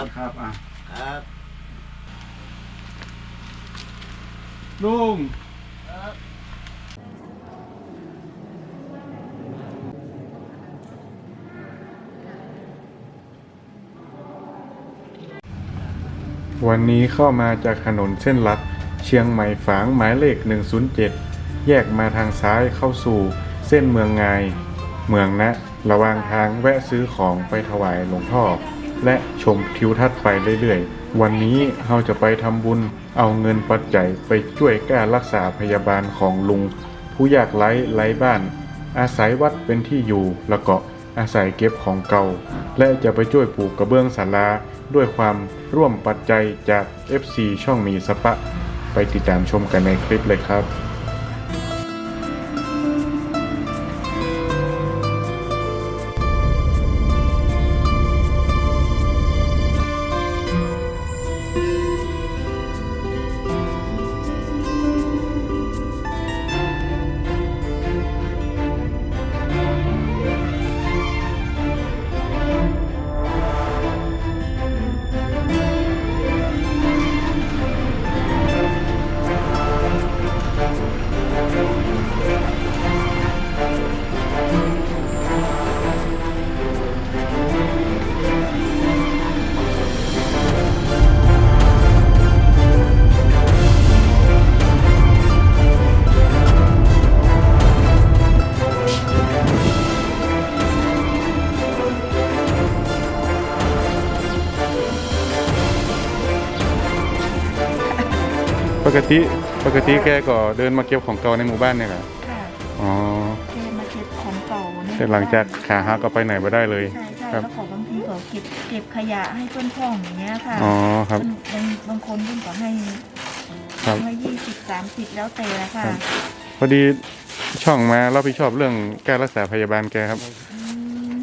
ครับครับอะครับลุงครับวันนี้เข้ามาจากถนนเส้นหลัก เชียงใหม่ฝางหมายเลข 107 แยกมาทางซ้ายเข้าสู่เส้นเมืองงายเมืองนะ ระหว่างทางแวะซื้อของไปถวายหลวงพ่อ และชมทิวทัศน์ไปเรื่อยๆ วันนี้เราจะไปทำบุญเอาเงินปัจจัยไปช่วยการรักษาพยาบาลของลุง ผู้ยากไร้ไร้บ้าน อาศัยวัดเป็นที่อยู่แล้วก็อาศัยเก็บของเก่า และจะไปช่วยปลูกกระเบื้องศาลาด้วยความร่วมปัจจัยจาก FC ช่องมีสปะ ไปติดตามชมกันในคลิปเลยครับ กติปกติแกก็เดินมาเก็บของเก่าในหมู่บ้านเนี่ยครับค่ะอ๋อ แกมาเก็บของเก่าเนี่ยแต่หลังจากขาหักก็ไปไหนไม่ได้เลย ใช่ใช่ครัแล้บวของบางทีก็เก็บเก็บขยะให้เพื่อนพ้องอย่างเงี้ยค่ะอ๋อครับบางบางคนเพื่อนก็ให้ครับ ให้ยี่สิบสามสิบแล้วแต่ละค่ะ ครับ พอดีช่องมารับผิดชอบเรื่องการรักษาพยาบาลแกครับ อืม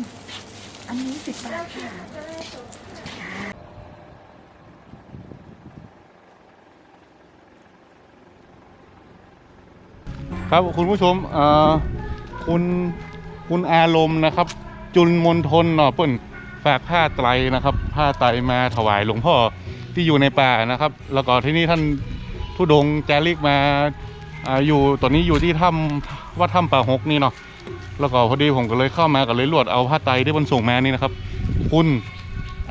อันนี้สิบบาทค่ะ ครับคุณผู้ชมเอ่อคุณคุณอารมณ์นะครับ จุลมนทนเนาะเปิ้นฝากผ้าไตรนะครับ ผ้าไตรมาถวายหลวงพ่อที่อยู่ในป่านะครับ แล้วก็ที่นี่ท่านทุดงค์จาริกมาอ่าอยู่ตอนนี้อยู่ที่ถ้ำวัดถ้ำป่าหกนี่เนาะแล้วก็พอดีผมก็เลยเข้ามาก็เลยรวดเอาผ้าไตรที่บนส่งมานี่นะครับ คุณ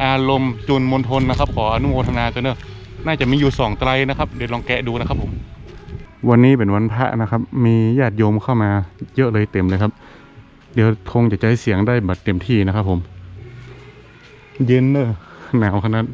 อารมณ์จุลมนทนนะครับ ขออนุโมทนากันเนอะน่าจะมีอยู่สองไตรนะครับ เดี๋ยวลองแกะดูนะครับผม วันนี้เป็นวันพระนะครับ มีญาติโยมเข้ามาเยอะเลยเต็มเลยครับ เดี๋ยวคงจะใช้เสียงได้แบบเต็มที่นะครับผม เย็นเนอะหนาวขนาด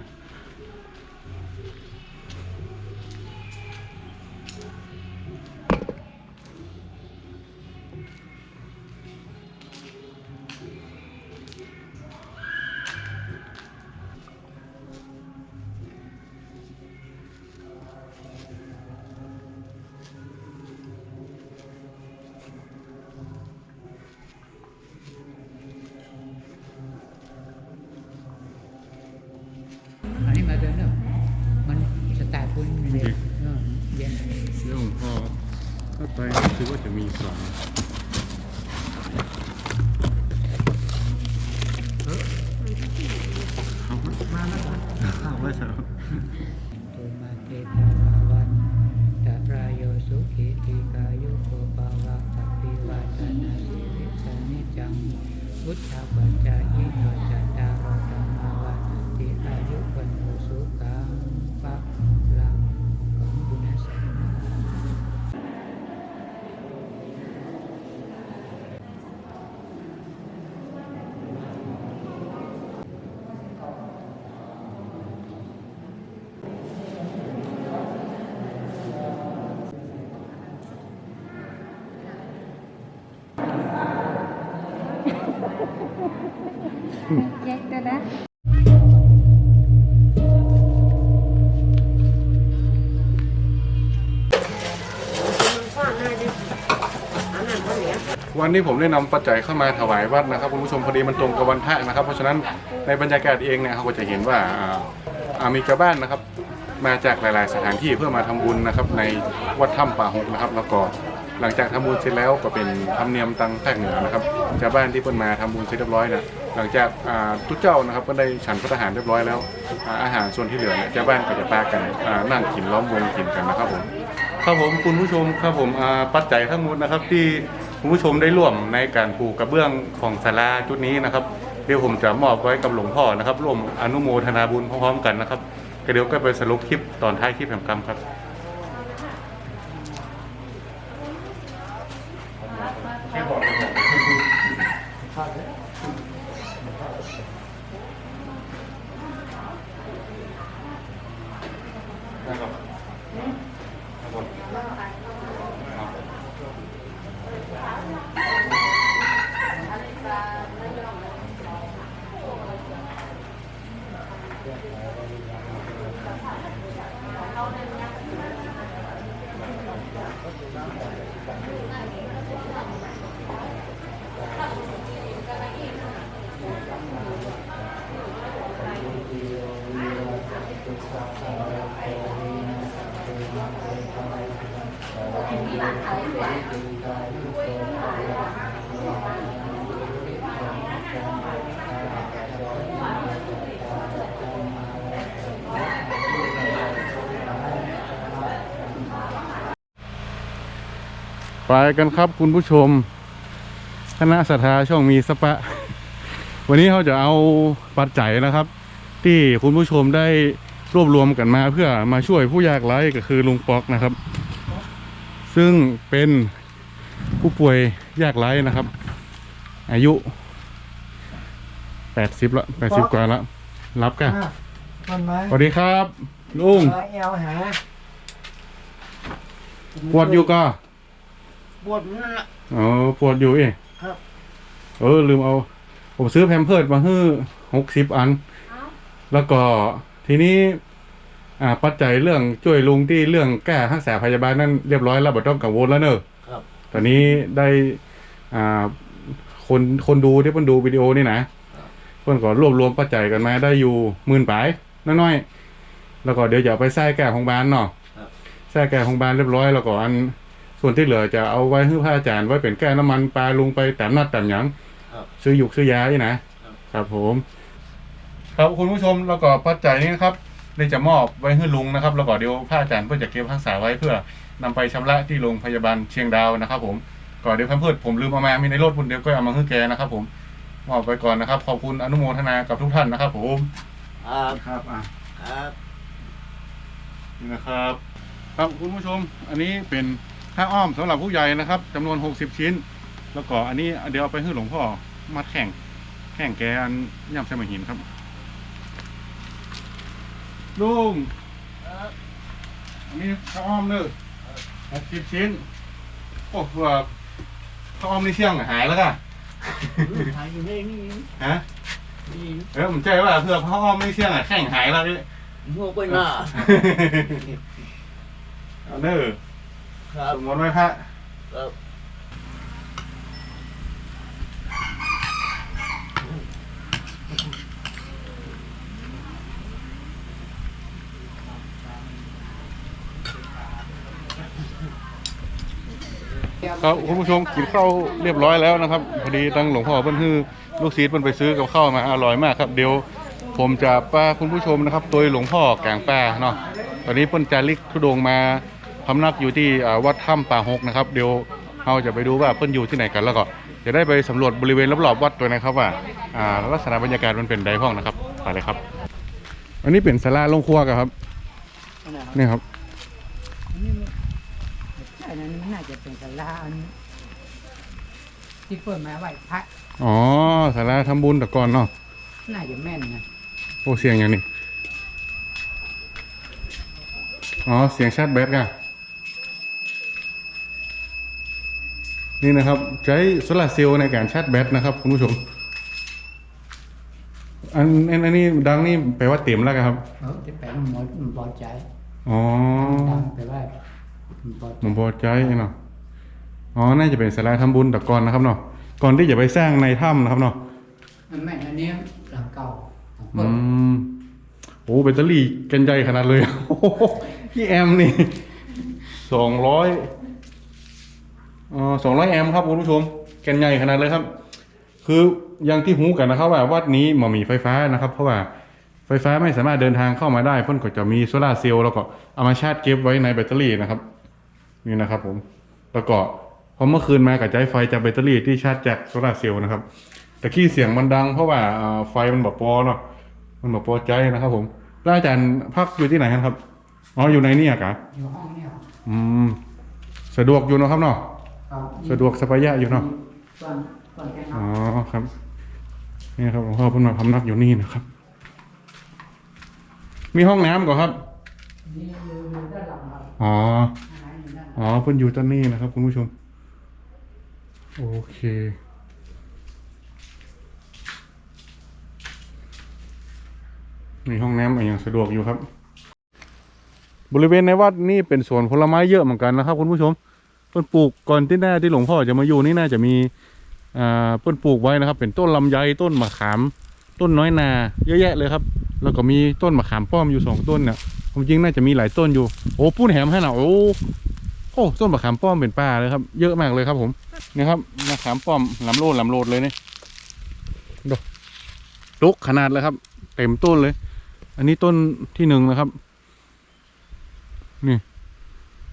คิดว่าจะมีสองเอาไว้สำหรับตุมาเตตาวาวันตะรายโยสุขิติกายุโกภาวะปปิวัตนาสิริสานิจัง พุทธปัจจายิโนจัตตารโอธรรมาวันติอายุวันโอสุขังปะลังของบุญสันนา แยกกันนะวันนี้ผมได้นำปัจจัยเข้ามาถวายวัดนะครับคุณผู้ชมพอดีมันตรงกับวันพระนะครับ เพราะฉะนั้นในบรรยากาศเองเนี่ยเขาก็จะเห็นว่ามีชาวบ้านนะครับ มาจากหลาย ๆ สถานที่เพื่อมาทำบุญนะครับ ในวัดถ้ำป่าหกนะครับ แล้วก็ หลังจากทำบุญเสร็จแล้วก็เป็นธรรมเนียมตังภาคเหนือนะครับชาวบ้านที่เพิ่นมาทำบุญเสร็จเรียบร้อยนะหลังจากทุกเจ้านะครับก็ได้ฉันพระทหารเรียบร้อยแล้วอาหารส่วนที่เหลือเนี่ยชาวบ้านก็จะปากันนั่งกินล้อมวงกินกันนะครับผมครับผมคุณผู้ชมครับผมปัจจัยทั้งหมดนะครับที่คุณผู้ชมได้ร่วมในการปลูกกระเบื้องของศาลาจุดนี้นะครับเดี๋ยวผมจะมอบไว้กับหลวงพ่อนะครับร่วมอนุโมทนาบุญพร้อมๆกันนะครับก็เดี๋ยวก็ไปสรุปคลิปตอนท้ายคลิปแห่งกรรมครับ นะครับครับ ไปกันครับคุณผู้ชม คณะสัทธาช่องมีสปะ วันนี้เขาจะเอาปัจจัยนะครับ ที่คุณผู้ชมได้รวบรวมกันมาเพื่อมาช่วยผู้ยากไร้ก็คือลุงป๊อกนะครับ ซึ่งเป็นผู้ป่วยยากไร้นะครับ อายุแปดสิบละแปดสิบกว่าละรับกันมันไหมสวัสดีครับ ลุงเอลหาปวดอยู่ก็ ปวดนั่นแหละเออปวดอยู่เองครับ เออลืมเอา ผมซื้อแพมเพิร์ดมาให้หกสิบอัน แล้วก็ทีนี้ อ่า ปัจจัยเรื่องช่วยลุงที่เรื่องแก้ทักษาพยาบาลนั่นเรียบร้อยแล้วบ่ต้องกังวลแล้วเนอะครับ ตอนนี้ได้ อ่า คนคนดูที่เพิ่นดูวิดีโอนี่นะเพิ่นก็รวบรวมปัจจัยกันมาได้อยู่หมื่นปลายน้อยๆแล้วก็เดี๋ยวจะเอาไปใส่แก้ของบ้านเนาะครับใส่แก้ของบ้านเรียบร้อยแล้วก็อัน ส่วนที่เหลือจะเอาไว้ให้พระอาจารย์ไว้เป็นแก้น้ำมันปลาลุงไปแต้มนัดแต้มหยังครับซื้อหยุกซื้อยาอีนะครับครับผม ครับคุณผู้ชมแล้วก็ปัจจัยนี้นะครับได้จะมอบไว้ให้ลุงนะครับแล้วก็เดี๋ยวพระอาจารย์เพื่อจะเก็บรักษาไว้เพื่อนำไปชำระที่โรงพยาบาลเชียงดาวนะครับ ผมก่อนเดี๋ยวพันเพื่อผมลืมเอามามีในรถคนเดียวก็เอามาให้แกนะครับ ผมมอบไปก่อนนะครับ ขอบคุณอนุโมทนากับทุกท่านนะครับ ผมครับครับอะครับนี่นะครับ ครับคุณผู้ชม อันนี้เป็น ผ้าอ้อมสำหรับผู้ใหญ่นะครับจำนวน60ชิ้น แล้วก็อันนี้เดี๋ยวเอาไปให้หลวงพ่อมัดแข่ง แข่งแกอันย่ำสมัยหินครับลุงอันนี้ผ้าอ้อมเนอะ60ชิ้น โอ้เผื่อผ้าอ้อมนี่เชี่ยงหายแล้วก่ะหายอยู่ได้นี่ฮะนี่เออผมใจว่าเผื่อผ้าอ้อมไม่เชี่ยงอะแข่งหายแล้วนี่หัวไปหน้าเอาเนอะ ครับสมมติไว้พระครับครับคุณผู้ชมกินข้าวเรียบร้อยแล้วนะครับพอดีตั้งหลวงพ่อเพิ่นคือลูกศิษย์เพิ่นไปซื้อกับข้าวมาอร่อยมากครับเดี๋ยวผมจะป้าคุณผู้ชมนะครับโดยหลวงพ่อกลางป่าเนาะตอนนี้เพิ่นจาริกทุดงค์มา พำนักอยู่ที่อ่าวัดถ้ำป่าหกนะครับ เดี๋ยวเราจะไปดูว่าเพิ่นอยู่ที่ไหนกันแล้วก็จะได้ไปสำรวจบริเวณรอบๆวัดด้วยนะครับว่าอ่าลักษณะบรรยากาศมันเป็นไดพ้องนะครับไปเลยครับ อันนี้เป็นศาลาลงครัวกันครับนี่ครับอันนั้นน่าจะเป็นสาราอันที่เปิดมาไหว้พระอ๋อศาลาทำบุญแต่ก่อนเนาะน่าจะแม่นนะโอ้เสียงอย่างนี้อ๋อเสียงชาร์จแบตกัน นี่นะครับใช้โซลาร์เซลล์ในการชาร์จแบตนะครับคุณผู้ชม อันอันอันนี้ดังนี่แปลว่าเต็มแล้วครับเออที่แปลงหมดมันพอใจอ๋อดังไปว่ามันพอใจผมพอใจเนาะอ๋อ น่าจะเป็นสาราทำบุญแต่ก่อนนะครับเนาะ ก่อนที่จะไปสร้างในถ้ำนะครับเนาะมันแม่นอันนี้หลังเก่าหลังอืเปิดมโอ้แบตเตอรี่กันใหญ่ขนาดเลยโอ้โหพี่แอมนี่สองร้อยอ๋อ สองร้อยแอมป์ครับคุณผู้ชม แกนใหญ่ขนาดเลยครับ คืออย่างที่หูกันนะครับว่าวัดนี้มันมีไฟฟ้านะครับ เพราะว่าไฟฟ้าไม่สามารถเดินทางเข้ามาได้เพ่นก็จะมีโซลาร์เซลล์แล้วก็เอามาชาร์จเก็บไว้ในแบตเตอรี่นะครับ นี่นะครับผมแล้วก็พอเมื่อคืนมากับใช้ไฟจากแบตเตอรี่ที่ชาร์จจากโซลาร์เซลล์นะครับแต่ขี้เสียงมันดังเพราะว่าอ่าไฟมันแบบพอเนาะมันแบบพอใจนะครับ ผมแล้วอาจารย์พักอยู่ที่ไหนครับอ๋ออยู่ในนี่อะกะอยู่ห้องเนี่ยอืมสะดวกอยู่เนาะครับเนาะครับ สะดวกสบายะอยู่เนาะส่วนส่วนแกนอ๋อครับนี่ครับหลวงพ่อเพิ่นมาพำนักอยู่นี่นะครับ มีห้องน้ำก่อนครับนี่อยู่อยู่ด้านหลังครับอ๋ออาหารอยู่ด้านหลังอ๋อเพิ่นอยู่ต้นนี่นะครับ คุณผู้ชม โอเคมีห้องน้ำอย่างสะดวกอยู่ครับ บริเวณในวัดนี่เป็นสวนผลไม้เยอะเหมือนกันนะครับ คุณผู้ชม เพิ่นปลูกก่อนที่หน้าที่หลวงพ่อจะมาอยู่นี่น่าจะมีอ่าเพิ่นปลูกไว้นะครับ เป็นต้นลำไยต้นมะขาม ต้นน้อยนา เยอะแยะเลยครับ แล้วก็มีต้นมะขามป้อมอยู่สองต้นเนี่ยความจริงน่าจะมีหลายต้นอยู่โอ้พูดแหมให้หน่อยโอ้โอ้ต้นมะขามป้อมเป็นป่าเลยครับ เยอะมากเลยครับผมนี่ครับมะขามป้อมลำโลดลำโลดเลยเนี่ยดูลุกขนาดเลยครับ เต็มต้นเลย อันนี้ต้นที่หนึ่งนะครับ นี่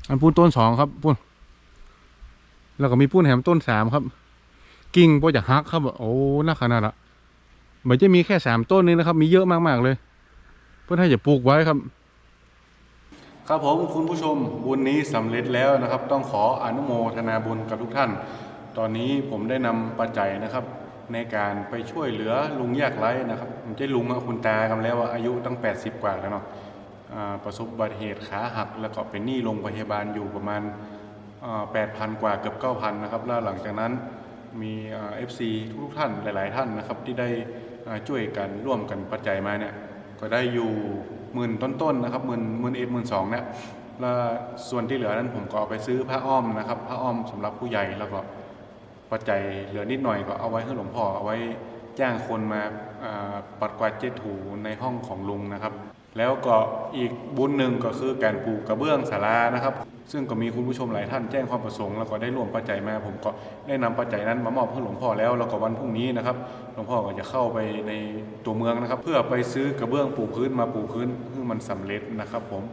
อันพูนต้นสองครับพูน แล้วก็มีพูนแหมต้นสามครับ กิ่งโปรจะฮักครับ โอ้น่าขนาดละเหมือนจะมีแค่สามต้นนี้นะครับ มีเยอะมากๆเลย เพื่อให้จะปลูกไว้ครับ ครับผมคุณผู้ชมบุญนี้สำเร็จแล้วนะครับ ต้องขออนุโมทนาบุญกับทุกท่าน ตอนนี้ผมได้นำปัจจัยนะครับ ในการไปช่วยเหลือลุงยากไร้นะครับผมจะลุงคุณตากันแล้วว่าอายุตั้ง 80 กว่าแล้วเนาะประสบอุบัติเหตุขาหักแล้วก็เป็นหนี้โรงพยาบาลอยู่ประมาณ แปดพันกว่าเกือบเก้าพันนะครับ แล้วหลังจากนั้นมีเอฟซีทุกท่านหลาย ๆ ท่านนะครับที่ได้ช่วยกันร่วมกันปัจจัยมาเนี่ยก็ได้อยู่หมื่นต้นๆนะครับหมื่นหมื่นเอ็ดหมื่นสองเนี่ยแล้วส่วนที่เหลือนั้นผมก็เอาไปซื้อผ้าอ้อมนะครับผ้าอ้อมสำหรับผู้ใหญ่แล้วก็ปัจจัยเหลือนิดหน่อยก็เอาไว้ให้หลวงพ่อเอาไว้จ้างคนมาปัดกวาดเจ็ดถูในห้องของลุงนะครับ แล้วก็อีกบุญหนึ่งก็คือการปลูกกระเบื้องศาลานะครับ ซึ่งก็มีคุณผู้ชมหลายท่านแจ้งความประสงค์แล้วก็ได้ร่วมปัจจัยมา ผมก็ได้นำปัจจัยนั้นมามอบให้หลวงพ่อแล้วแล้วก็วันพรุ่งนี้นะครับหลวงพ่อก็จะเข้าไปในตัวเมืองนะครับ เพื่อไปซื้อกระเบื้องปูพื้นมาปูพื้นเพื่อมันสำเร็จนะครับ ผม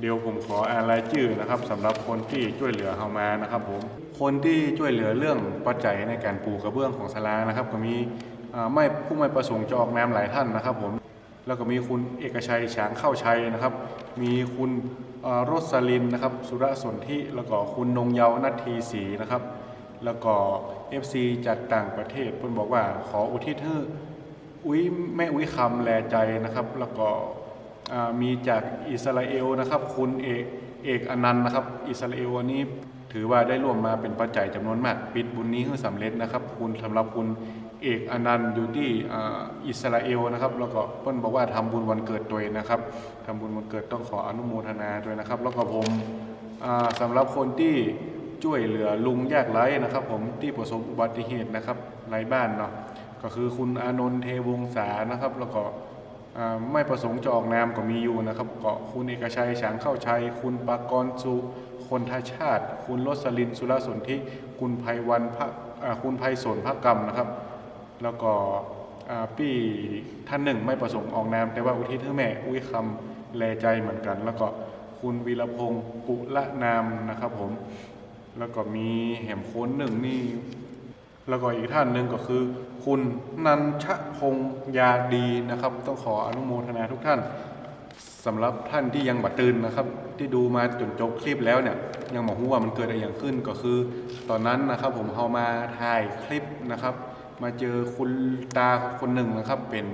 เดี๋ยวผมขออ่านรายชื่อนะครับสำหรับคนที่ช่วยเหลือเฮามานะครับ ผมคนที่ช่วยเหลือเรื่องปัจจัยในการปูกระเบื้องของศาลานะครับ ก็มีไม่ผู้ไม่ประสงค์จะออกนามหลายท่านนะครับ ผมแล้วก็มีคุณเอกชัยช้างเข้าชัยนะครับ มีคุณ โรสลินนะครับสุรสนธิแล้วก็คุณนงเยาวนัททีศรีนะครับ แล้วก็ FC จากต่างประเทศเพิ่นบอกว่าขออุทิศให้อุ้ยแม่อุ้ยคำแลใจนะครับ แล้วก็มีจากอิสราเอลนะครับ คุณเอกเอกอนันต์นะครับ อิสราเอลอันนี้ถือว่าได้ร่วมมาเป็นปัจจัยจำนวนมาก ปิดบุญนี้ให้สำเร็จนะครับ คุณสำหรับคุณ เอกอนันต์อยู่ที่อิสราเอลนะครับ แล้วก็เพิ่นบอกว่าทำบุญวันเกิดตัวเองนะครับทำบุญวันเกิดต้องขออนุโมทนาด้วยนะครับ แล้วก็ผมอ่าสำหรับคนที่ช่วยเหลือลุงยากไร้นะครับ ผมที่ประสบอุบัติเหตุนะครับไร้บ้านเนาะก็คือคุณอานนท์เทวงศานะครับ แล้วก็ไม่ประสงค์จะออกนามก็มีอยู่นะครับก็คุณเอกชัยฉางเข้าชัย คุณปากรสุคนทชาติ คุณรสลินสุรสนธิคุณภัยวันพระคุณภัยสนพระกรรมนะครับ แล้วก็พี่ท่านหนึ่งไม่ประสงค์ออกนาม แต่ว่าอุทิศให้แม่อุ้ยคำแลใจเหมือนกัน แล้วก็คุณวีรพงศ์กุละนามนะครับผม แล้วก็มีแหมโค้นหนึ่งนี่ แล้วก็อีกท่านหนึ่งก็คือ คุณนันชพงษ์ยาดีนะครับ ต้องขออนุโมทนาทุกท่านสำหรับท่านที่ยังบัดตื่นนะครับ ที่ดูมาจนจบคลิปแล้วเนี่ยยังบอกว่ามันเกิดอะไรอย่างขึ้นก็คือ ตอนนั้นนะครับผมเอามาถ่ายคลิปนะครับ มาเจอคุณตาคนหนึ่งนะครับ เป็น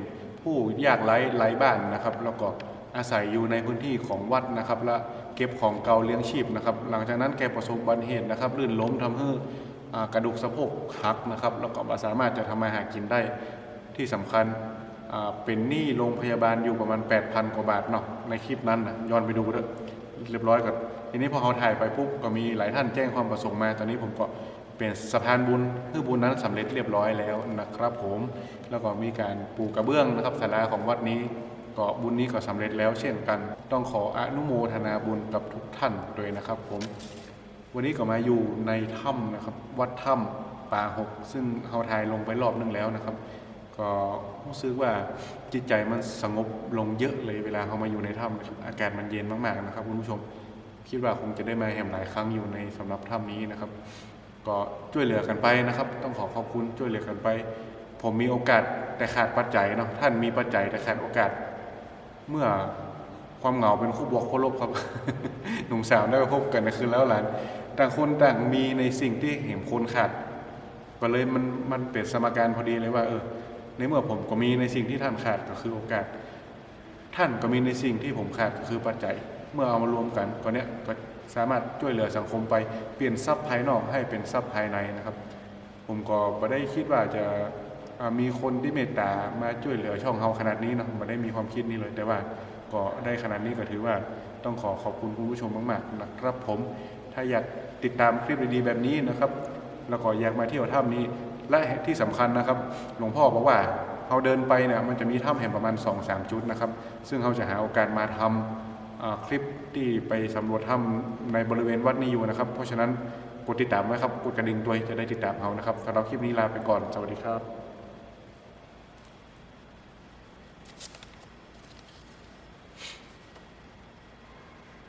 ผู้ยากไร้ไร้บ้านนะครับ แล้วก็อาศัยอยู่ในพื้นที่ของวัดนะครับ และเก็บของเก่าเลี้ยงชีพนะครับ หลังจากนั้นแกประสบอุบัติเหตุนะครับลื่นล้มทำให้กระดูกสะโพกหักนะครับ แล้วก็บ่สามารถจะทำมาหากินได้ที่สำคัญเป็นหนี้โรงพยาบาลอยู่ประมาณ 8,000 กว่าบาทเนาะในคลิปนั้นนะย้อนไปดูเถอะเรียบร้อยกับทีนี้พอเขาถ่ายไปปุ๊บก็มีหลายท่านแจ้งความประสงค์มา ตอนนี้ผมก็ เป็นสะพานบุญเพื่อบุญนั้นสำเร็จเรียบร้อยแล้วนะครับผมแล้วก็มีการปูกระเบื้องนะครับศาลาของวัดนี้ก็บุญนี้ก็สำเร็จแล้วเช่นกัน ต้องขออนุโมทนาบุญกับทุกท่านด้วยนะครับผมวันนี้ก็มาอยู่ในถ้ำนะครับวัดถ้ำป่าหกซึ่งเฮาทายลงไปรอบนึงแล้วนะครับ ก็รู้สึกว่าจิตใจมันสงบลงเยอะเลยเวลาเขามาอยู่ในถ้ำนะครับอากาศมันเย็นมากๆนะครับคุณผู้ชม คิดว่าคงจะได้มาแหมหลายครั้งอยู่ในสำหรับถ้ำนี้นะครับ ก็ช่วยเหลือกันไปนะครับ ต้องขอขอบคุณช่วยเหลือกันไป ผมมีโอกาสแต่ขาดปัจจัยเนาะท่านมีปัจจัยแต่ขาดโอกาส เมื่อความเหงาเป็นคู่บวกคู่ลบครับ หนุ่มสาวได้ไปพบกันในคืนแล้วหลานต่างคนต่างมีในสิ่งที่เห็นคนขาดก็เลยมันมันเป็นสมการพอดีเลยว่าเออในเมื่อผมก็มีในสิ่งที่ท่านขาดก็คือโอกาส ท่านก็มีในสิ่งที่ผมขาดก็คือปัจจัย เมื่อเอามารวมกันก็เนี้ยก็ สามารถช่วยเหลือสังคมไปเปลี่ยนทรัพย์ภายนอกให้เป็นทรัพย์ภายในนะครับ ผมก็ไม่ได้คิดว่าจะมีคนที่เมตตามาช่วยเหลือช่องเฮาขนาดนี้เนาะไม่ได้มีความคิดนี้เลย แต่ว่าก็ได้ขนาดนี้ก็ถือว่าต้องขอขอบคุณคุณผู้ชมมากๆนะครับผมถ้าอยากติดตามคลิปดีๆแบบนี้นะครับ แล้วก็อยากมาเที่ยวถ้ำนี้และที่สำคัญนะครับ หลวงพ่อบอกว่าเราเดินไปเนี่ยมันจะมีถ้ำแห่งประมาณ 2-3 จุดนะครับ ซึ่งเราจะหาโอกาสมาทำอ่า คลิปที่ไปสำรวจถ้ำในบริเวณวัดนี้อยู่นะครับ เพราะฉะนั้นกดติดตามไว้ครับ กดกระดิ่งด้วยจะได้ติดตามเรานะครับสำหรับคลิปนี้ลาไปก่อน สวัสดีครับ